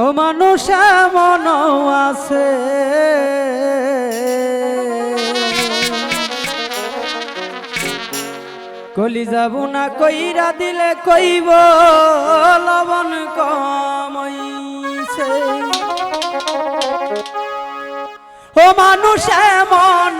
ও মানুষ এমন আছে। কলি যাব না কইরা দিলে কইব, লবণ কম ও মানুষ এমন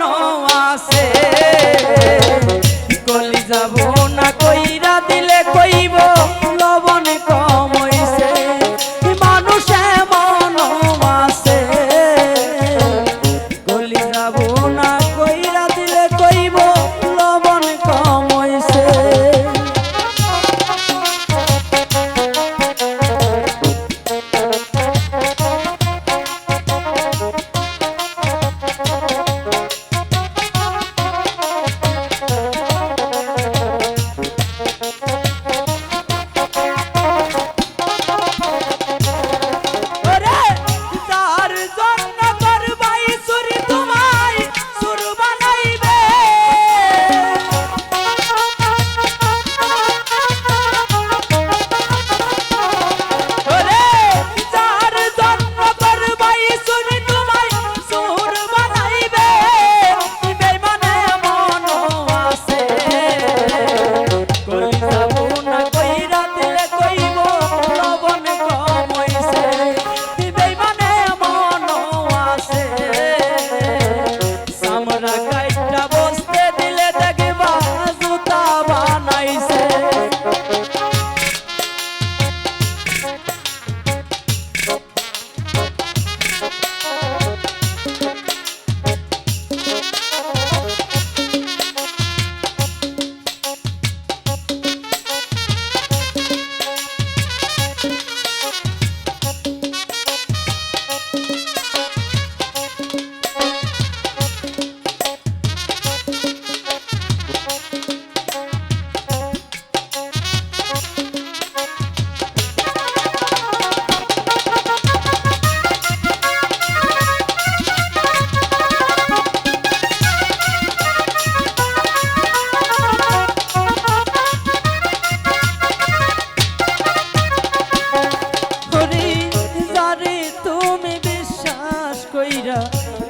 কইরা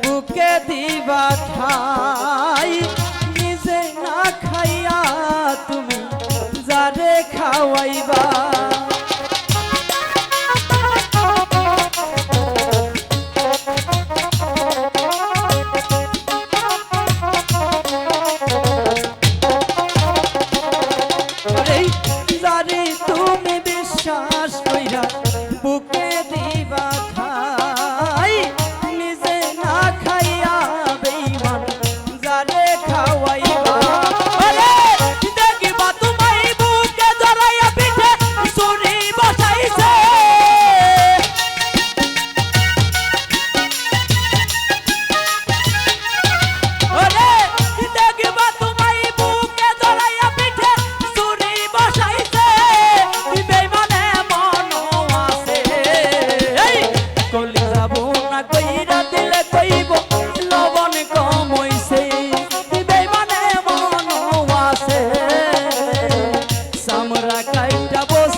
বুকে দিবা খাই নিজে না খাইয়া তুমি যারে খাওয়াইবা। তুমি বিশ্বাস কইরা বুকে দিবা pra.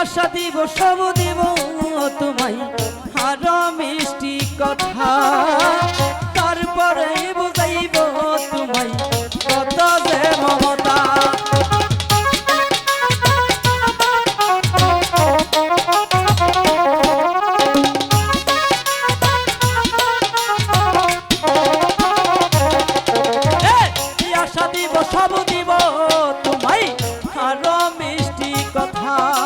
আশা দিব, সব দিব তোমায়। আরও মিষ্টি কথা। তারপরে বুঝাইব তোমায় কত যে মমতা। সব দিব তোমায়। আরও মিষ্টি কথা।